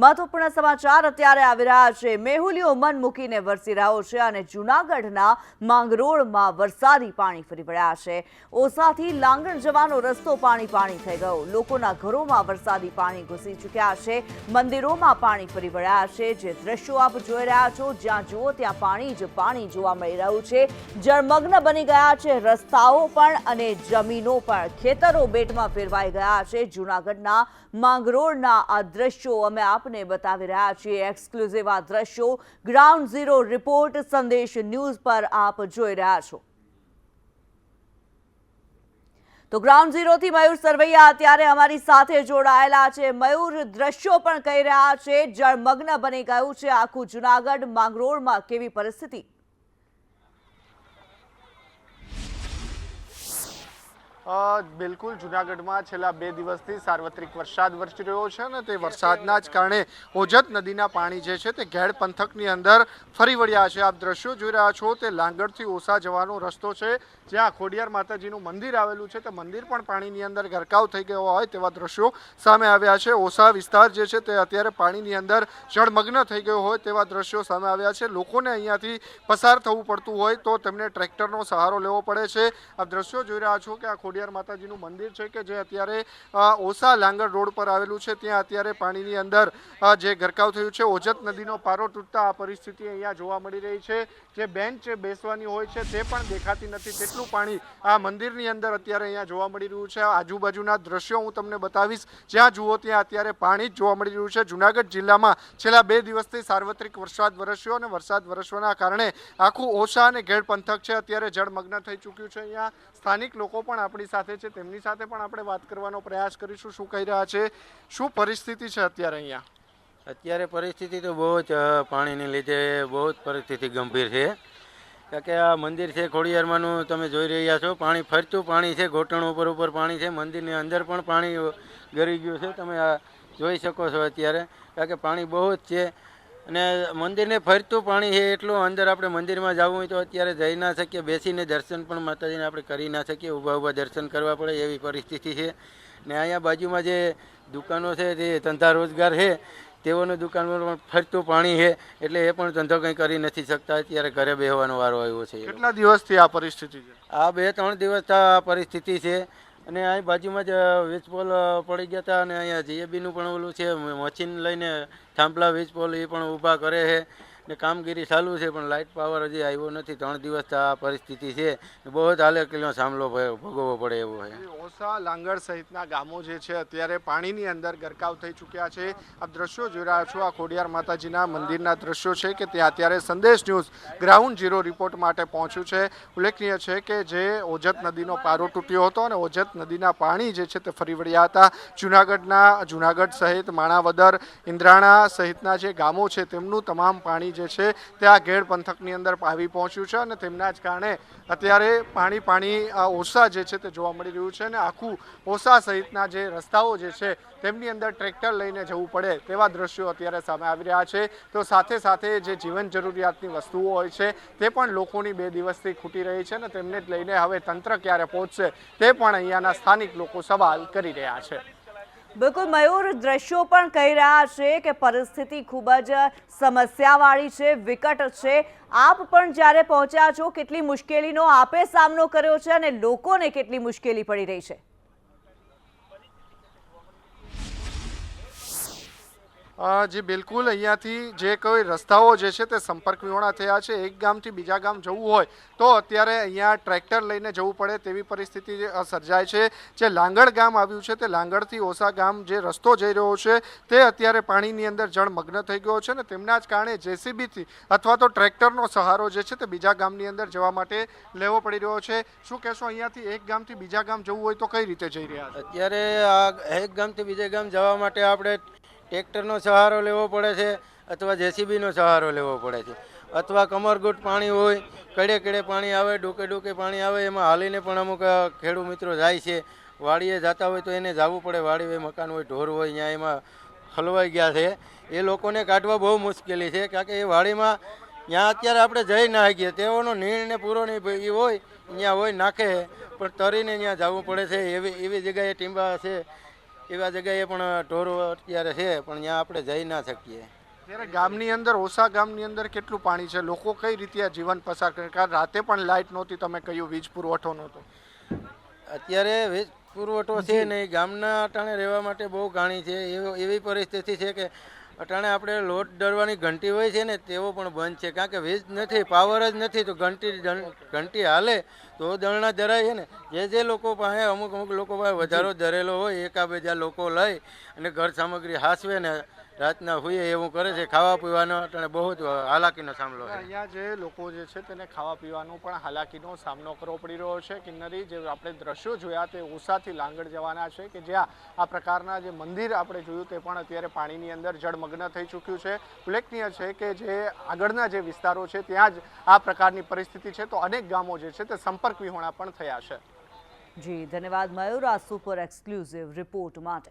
મહત્વપૂર્ણ સમાચાર અત્યારે આવી રહ્યા છે. મેહુલીઓ મન મૂકીને વરસી રહ્યો છે અને જૂનાગઢના માંગરોળમાં વરસાદી પાણી ફરી વળ્યા છે. ઓસાથી લાંગણ જવાનો રસ્તો પાણી પાણી થઈ ગયો. લોકોના ઘરોમાં વરસાદી પાણી ઘૂસી ચૂક્યા છે. મંદિરોમાં પાણી ફરી વળ્યા છે. જે દ્રશ્યો આપ જોઈ રહ્યા છો, જ્યાં જુઓ ત્યાં પાણી જ પાણી જોવા મળી રહ્યું છે. જળમગ્ન બની ગયા છે રસ્તાઓ પણ અને જમીનો પણ. ખેતરો બેટમાં ફેરવાઈ ગયા છે. જૂનાગઢના માંગરોળના આ દ્રશ્યો અમે આપને બતાવી રહ્યા છીએ એક્સક્લુઝિવ આ દ્રશ્યો. Ground zero report Sandesh news પર આપ જોઈ રહ્યા છો. તો ગ્રાઉન્ડ ઝીરોથી મયુર સરવૈયા અત્યારે અમારી સાથે જોડાયેલા છે. મયુર, દ્રશ્યો પણ કહી રહ્યા છે. જળમગ્ન બની ગયું છે આખું જુનાગઢ માંગરોળમાં. કેવી પરિસ્થિતિ? બિલકુલ જુનાગઢમાં છેલ્લા બે દિવસથી સાર્વત્રિક વરસાદ વરસી રહ્યો છે અને તે વરસાદના જ કારણે ઓજત નદીના પાણી જે છે તે ઘેડ પંથકની અંદર ફરી વળ્યા છે. આપ દ્રશ્યો જોઈ રહ્યા છો તે લાંગડથી ઓસા જવાનો રસ્તો છે. જ્યાં ખોડિયાર માતાજીનું મંદિર આવેલું છે. તે મંદિર પણ પાણીની અંદર ગરકાવ થઈ ગયો હોય તેવા દ્રશ્યો સામે આવ્યા છે. ઓસા વિસ્તાર જે છે તે અત્યારે પાણીની અંદર જળમગ્ન થઈ ગયો હોય તેવા દ્રશ્યો સામે આવ્યા છે. લોકોને અહીંયાથી પસાર થવું પડતું હોય તો તેમને ટ્રેક્ટરનો સહારો લેવો પડે છે. આપ દ્રશ્યો જોઈ રહ્યા છો કે આ ખોડિયાર માતાજીનું મંદિર છે કે જે અત્યારે ઓસા લાંગર રોડ પર આવેલું છે. ત્યાં અત્યારે પાણીની અંદર જે ગરકાવ થયું છે. ઓજત નદીનો પારો તૂટતા આ પરિસ્થિતિ અહીંયા જોવા મળી રહી છે. જે બેન્ચ બેસવાની હોય છે તે પણ દેખાતી નથી. તેટલું પાણી આ મંદિરની અંદર અત્યારે અહીંયા જોવા મળી રહ્યું છે. આજુબાજુના દ્રશ્યો હું તમને બતાવીશ. જ્યાં જુઓ ત્યાં અત્યારે પાણી જ જોવા મળી રહ્યું છે. જુનાગઢ જિલ્લામાં છેલ્લા બે દિવસથી સાર્વત્રિક વરસાદ વરસ્યો અને વરસાદ વરસવાના કારણે આખું ઓછા અને ઘેડ પંથક છે. અત્યારે જળમગ્ન થઈ ચૂક્યું છે અહીંયા. સ્થાનિક લોકો પણ આપણી સાથે છે, તેમની સાથે પણ આપણે વાત કરવાનો પ્રયાસ કરીશું. શું કહી રહ્યા છે? શું પરિસ્થિતિ છે અત્યારે અહીંયા? અત્યારે પરિસ્થિતિ તો બહુ જ પાણીને લીધે બહુ જ પરિસ્થિતિ ગંભીર છે. કારણ કે આ મંદિર છે ખોડિયારમાંનું તમે જોઈ રહ્યા છો, પાણી ફરતું પાણી છે, ઘોટણ ઉપર ઉપર પાણી છે, મંદિરની અંદર પણ પાણી ગરી ગયું છે. તમે આ જોઈ શકો છો અત્યારે. કારણ કે પાણી બહુ જ છે. અને મંદિરને ફરતું પાણી છે એટલું અંદર આપણે મંદિરમાં જવું હોય તો અત્યારે જઈ ના શકીએ બેસીને દર્શન પણ માતાજીને આપણે કરી ના શકીએ ઊભા ઊભા દર્શન કરવા પડે એવી પરિસ્થિતિ છે. ને અહીંયા બાજુમાં જે દુકાનો છે તે ધંધા રોજગાર છે તેઓની દુકાનમાં પણ ફરતું પાણી છે એટલે એ પણ ધંધો કંઈ કરી નથી શકતા. અત્યારે ઘરે બેસવાનો વારો આવ્યો છે. કેટલા દિવસથી આ પરિસ્થિતિ છે? આ બે ત્રણ દિવસ આ પરિસ્થિતિ છે. અને અહીં બાજુમાં જ વીજપોલ પડી ગયા હતા અને અહીંયા જીએબીનું પણ ઓલું છે મશીન લઈને થાંભલા વીજપોલ એ પણ ઊભા કરે છે. ને કામગીરી ચાલુ છે, પણ લાઇટ પાવર હજી આવ્યો નથી. ત્રણ દિવસ આ પરિસ્થિતિ છે. બહુ જ હાલેકીનો સામલો ભ- ભોગવવો પડે એવો છે. ઓસા લાંગડ સહિતના ગામો જે છે, અત્યારે પાણીની અંદર ગરકાવ થઈ ચૂક્યા છે. આ દ્રશ્યો જોઈ રહ્યા છો, આ ખોડિયાર માતાજીના મંદિરના દ્રશ્યો છે કે ત્યાં અત્યારે સંદેશ ન્યૂઝ ગ્રાઉન્ડ ઝીરો રિપોર્ટ માટે પહોંચ્યું છે. ઉલ્લેખનીય છે કે જે ઓજત નદીનો પારો તૂટ્યો હતો અને ઓજત નદીના પાણી જે છે તે ફરી વળ્યા હતા. જુનાગઢના જુનાગઢ સહિત માણાવદર, ઇન્દ્રાણા સહિતના જે ગામો છે, તેમનું તમામ પાણી જે છે તે આ ઘેડ પંથકની અંદર આવી પહોંચ્યું છે અને તેમના જ કારણે અત્યારે પાણી પાણી ઓસા જે છે તે જોવા મળી રહ્યું છે અને આખું ઓસા સહિતના જે રસ્તાઓ જે છે તેમની અંદર ટ્રેક્ટર લઈને જવું પડે તેવા દ્રશ્યો અત્યારે સામે આવી રહ્યા છે. તો સાથે સાથે જે જીવન જરૂરિયાતની વસ્તુઓ હોય છે તે પણ લોકોની બે દિવસથી ખૂટી રહી છે અને તેમને જ લઈને હવે તંત્ર ક્યારે પહોંચશે તે પણ અહીંયાના સ્થાનિક લોકો સવાલ કરી રહ્યા છે. બિલકુલ મયુર, દ્રશ્યો પણ કહી રહ્યા છે કે પરિસ્થિતિ ખૂબ જ સમસ્યાવાળી છે, વિકટ છે. આપ પણ જ્યારે પહોંચ્યા છો, કેટલી મુશ્કેલીનો આપે સામનો કર્યો છે અને લોકોને કેટલી મુશ્કેલી પડી રહી છે? જી બિલકુલ અહીંયાથી જે કોઈ રસ્તાઓ જે છે તે સંપર્ક વિહોણા થયા છે, એક ગામથી બીજા ગામ જવું હોય, તો અત્યારે અહીંયા ટ્રેક્ટર લઈને જવું પડે તેવી પરિસ્થિતિ સર્જાય છે. જે લાંગડ ગામ આવ્યું છે તે લાંગડથી ઓસા ગામ જે રસ્તો જઈ રહ્યો છે, તે અત્યારે પાણીની અંદર જળમગ્ન થઈ ગયો છે ને તેમના જ કારણે જેસીબીથી અથવા તો ટ્રેક્ટરનો સહારો જે છે તે બીજા ગામની અંદર જવા માટે લેવો પડી રહ્યો છે. શું કહેશો અહીંયાથી એક ગામથી બીજા ગામ જવું હોય તો કઈ રીતે જઈ રહ્યા અત્યારે આ એક ગામથી બીજા ગામ જવા માટે આપણે ટ્રેક્ટરનો સહારો લેવો પડે છે અથવા જેસીબીનો સહારો લેવો પડે છે. અથવા કમરગુટ પાણી હોય, કડે કડે પાણી આવે, ડોકે ડોકે પાણી આવે, એમાં હાલીને પણ અમુક ખેડૂત મિત્રો જાય છે. વાડીએ જતા હોય તો એને જવું પડે. વાડી હોય મકાન હોય, ઢોર હોય ત્યાં એમાં હલવાઈ ગયા છે. એ લોકોને કાઢવા બહુ મુશ્કેલી છે. કારણ કે એ વાડીમાં ત્યાં અત્યારે આપણે જઈ ના શકીએ. તેઓનો નિર્ણય પૂરો નહીં એ હોય ત્યાં હોય, નાખે. પણ તરીને ત્યાં જવું પડે છે. એવી એવી જગ્યાએ ટીંબા છે. એવા જગ્યાએ પણ ઢોરો અત્યારે છે પણ ત્યાં આપણે જઈ ના શકીએ. ત્યારે ગામની અંદર ઓસા ગામની અંદર કેટલું પાણી છે? લોકો કઈ રીતે આ જીવન પસાર કરે? કારણ રાતે પણ લાઇટ નહોતી તમે કહ્યું વીજ પુરવઠો નહોતો. અત્યારે વીજ પુરવઠો છે નહીં ગામના અટાણે રહેવા માટે બહુ ઘાણી છે. એવી પરિસ્થિતિ છે કે અટાણે આપણે લોટ ડરવાની ઘંટી હોય છે ને તેવો પણ બંધ છે. કારણ કે વીજ નથી પાવર જ નથી, તો ઘંટી ઘંટી હાલે તો દરણા ધરાય છે ને. જે જે લોકો પાસે, અમુક અમુક લોકો પાસે વધારો ધરેલો હોય એકા બીજા લોકો લઈ અને ઘર સામગ્રી હાસવે ને રાતના હોઈએ એવું કરે છે ખાવા પીવાનો અને બહુ જ હાલાકીનો સામનો છે અહીંયા જે લોકો જે છે તેને ખાવા પીવાનો પણ હાલાકીનો સામનો કરવો પડી રહ્યો છે. કિન્નરી જે આપણે દ્રશ્યો જોયા તે ઓસાથી લાંગડ જવાના છે કે જ્યાં આ પ્રકારના જે મંદિર આપણે જોયું તે પણ અત્યારે પાણીની અંદર જળમગ્ન થઈ ચૂક્યું છે. ઉલ્લેખનીય છે કે જે આગળના જે વિસ્તારો છે ત્યાં જ આ પ્રકારની પરિસ્થિતિ છે. તો અનેક ગામો જે છે તે સંપર્ક વિહોણા પણ થયા છે. જી ધન્યવાદ મયુર આ સુપર એક્સક્લુઝિવ રિપોર્ટ માટે.